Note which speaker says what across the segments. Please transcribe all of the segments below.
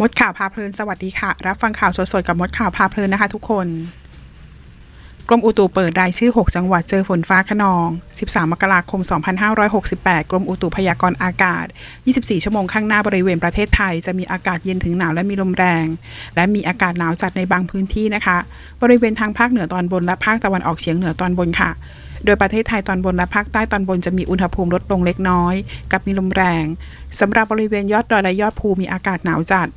Speaker 1: มดข่าวพาเพลินสวัสดีค่ะ รับฟังข่าวสดๆกับมดข่าวพาเพลินนะคะทุกคน กรมอุตุเปิดรายชื่อ 6 จังหวัดเจอฝนฟ้าขนอง 13 มกราคม 2568 กรมอุตุพยากรณ์อากาศ 24 ชั่วโมงข้างหน้าบริเวณประเทศไทย จะมีอากาศเย็นถึงหนาวและมีลมแรง และมีอากาศหนาวจัดในบางพื้นที่นะคะ บริเวณทางภาคเหนือตอนบนและภาคตะวันออกเฉียงเหนือตอนบนค่ะโดยประเทศไทยตอนบนและภาคใต้ตอนบนจะมีอุณหภูมิลดลงเล็กน้อย กับมีลมแรง สำหรับบริเวณยอดดอยและยอดภูมีอากาศหนาวจัด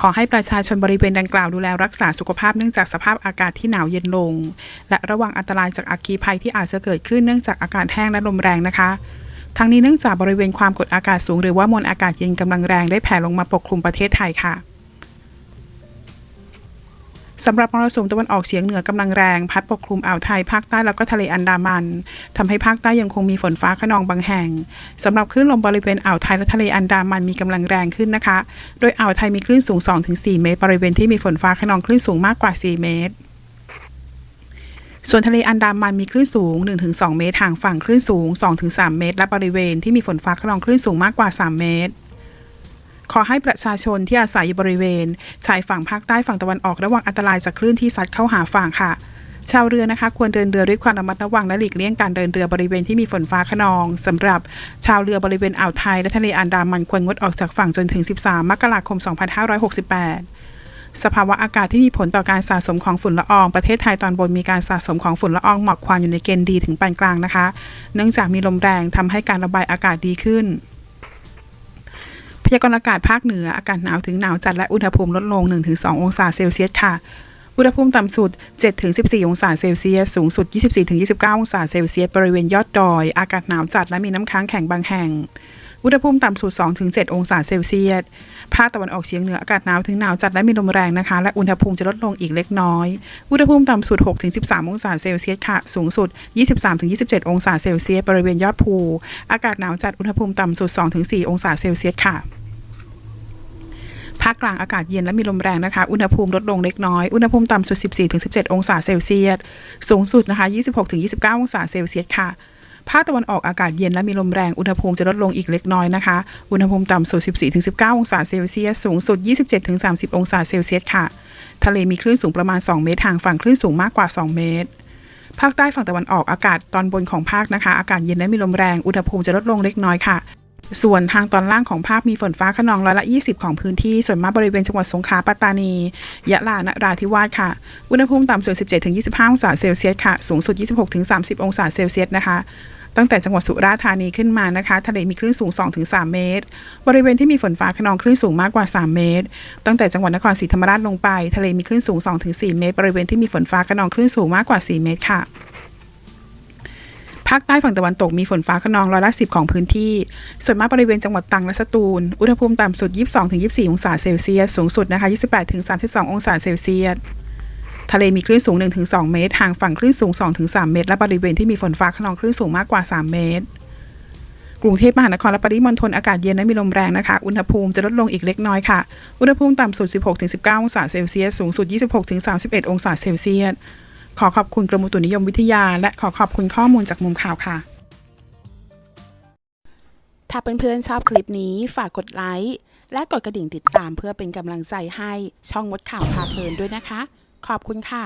Speaker 1: ขอให้ประชาชนบริเวณดังกล่าวดูแลรักษาสุขภาพเนื่องจากสภาพอากาศที่หนาวเย็นลง และระวังอันตรายจากอัคคีภัยที่อาจจะเกิดขึ้นเนื่องจากอากาศแห้งและลมแรงนะคะทั้งนี้เนื่องจากบริเวณความกดอากาศสูงหรือว่ามวลอากาศเย็นกำลังแรงได้แผ่ลงมาปกคลุมประเทศไทยค่ะ สำหรับมรสุมตะวันออกเฉียงเหนือกำลังแรง พัดปกคลุมอ่าวไทยภาคใต้แล้วก็ทะเลอันดามันทำให้ภาคใต้ยังคงมีฝนฟ้าขนองบางแห่งสำหรับคลื่นลมบริเวณอ่าวไทยและทะเลอันดามันมีกำลังแรงขึ้นนะคะ โดยอ่าวไทยมีคลื่นสูง 2-4 เมตร บริเวณที่มีฝนฟ้าขนองคลื่นสูงมากกว่า 4 เมตรส่วนทะเลอันดามันมีคลื่นสูง 1-2 เมตรห่างฝั่งคลื่นสูง 2-3 เมตร และบริเวณที่มีฝนฟ้าขนองคลื่นสูงมากกว่า 3 เมตร ขอให้ประชาชนที่อาศัยอยู่บริเวณ ชายฝั่งภาคใต้ฝั่งตะวันออกระวังอันตรายจากคลื่นที่ซัดเข้าหาฝั่งค่ะ ชาวเรือนะคะ ควรเดินเรือด้วยความระมัดระวังและหลีกเลี่ยงการเดินเรือบริเวณที่มีฝนฟ้าขนองสำหรับชาวเรือบริเวณอ่าวไทยและทะเลอันดามันควรงดออกจากฝั่งจนถึง 13 มกราคม 2568สภาวะอากาศที่มีผลต่อการสะสมของฝุ่นละออง ประเทศไทยตอนบนมีการสะสมของฝุ่นละอองหมอกควันอยู่ในเกณฑ์ดีถึงปานกลางนะคะ เนื่องจากมีลมแรงทำให้การระบายอากาศดีขึ้น พยากรณ์อากาศภาคเหนืออากาศหนาวถึงหนาวจัดและอุณหภูมิลดลง 1-2 องศาเซลเซียสค่ะ อุณหภูมิต่ำสุด 7-14 องศาเซลเซียส สูงสุด 24-29 องศาเซลเซียส บริเวณยอดดอย อากาศหนาวจัดและมีน้ำค้างแข็งบางแห่ง อุณหภูมิต่ำสุด 2-7 องศาเซลเซียส ภาคตะวันออกเฉียงเหนืออากาศหนาวถึงหนาวจัดและมีลมแรงนะคะ และอุณหภูมิจะลดลงอีกเล็กน้อย อุณหภูมิต่ำสุด 6-13 องศาเซลเซียสค่ะ สูงสุด 23-27 องศาเซลเซียส บริเวณยอดภู อากาศหนาวจัด อุณหภูมิต่ำสุด 2-4 องศาเซลเซียสค่ะภาคกลางอากาศเย็นและมีลมแรงนะคะ อุณหภูมิลดลงเล็กน้อย อุณหภูมิต่ำสุด 14-17 องศาเซลเซียส สูงสุดนะคะ 26-29 องศาเซลเซียสค่ะภาคตะวันออกอากาศเย็นและมีลมแรง อุณหภูมิจะลดลงอีกเล็กน้อยนะคะ อุณหภูมิต่ำสุด 14-19 องศาเซลเซียส สูงสุด 27-30 องศาเซลเซียสค่ะ ทะเลมีคลื่นสูงประมาณ 2 เมตร ห่างฝั่งคลื่นสูงมากกว่า 2 เมตร ภาคใต้ฝั่งตะวันออกอากาศตอนบนของภาคนะคะ อากาศเย็นและมีลมแรง อุณหภูมิจะลดลงเล็กน้อยค่ะ ส่วนทางตอนล่างของภาคมีฝนฟ้าขนองร้อยละ 20 ของพื้นที่ ส่วนมากบริเวณจังหวัดสงขลาปัตตานี ยะลานราธิวาสค่ะ อุณหภูมิต่ำสุด 17-25 องศาเซลเซียสค่ะ สูงสุด 26-30 องศาเซลเซียสนะคะ ตั้งแต่จังหวัดสุราษฎร์ธานีขึ้นมานะคะ ทะเลมีคลื่นสูง 2-3 เมตร บริเวณที่มีฝนฟ้าขนองคลื่นสูงมากกว่า 3 เมตร ตั้งแต่จังหวัดนครศรีธรรมราชลงไป ทะเลมีคลื่นสูง 2-4 เมตร บริเวณที่มีฝนฟ้าขนองคลื่นสูงมากกว่า 4 เมตรค่ะ ภาคใต้ฝั่งตะวันตกมีฝนฟ้าขนองร้อยละสิบของพื้นที่ ส่วนมากบริเวณจังหวัดตรังและสตูล อุณหภูมิต่ำสุด 22-24 องศาเซลเซียส สูงสุดนะคะ 28-32 องศาเซลเซียส ทะเลมีคลื่นสูง 1-2 เมตร ห่างฝั่งคลื่นสูง 2-3 เมตร และบริเวณที่มีฝนฟ้าขนองคลื่นสูงมากกว่า 3 เมตร กรุงเทพมหานครและปริมณฑลอากาศเย็นและมีลมแรงนะคะ อุณหภูมิจะลดลงอีกเล็กน้อยค่ะ อุณหภูมิต่ำสุด 16-19 องศาเซลเซียส สูงสุด 26-31 องศาเซลเซียส ขอขอบคุณกรมอุตุนิยมวิทยา และขอขอบคุณข้อมูลจากมุมข่าวค่ะ ถ้าเพื่อนๆชอบคลิปนี้ฝากกดไลค์และกดกระดิ่งติดตามเพื่อเป็นกำลังใจให้ช่องมดข่าวพาเพลินด้วยนะคะ ขอบคุณค่ะ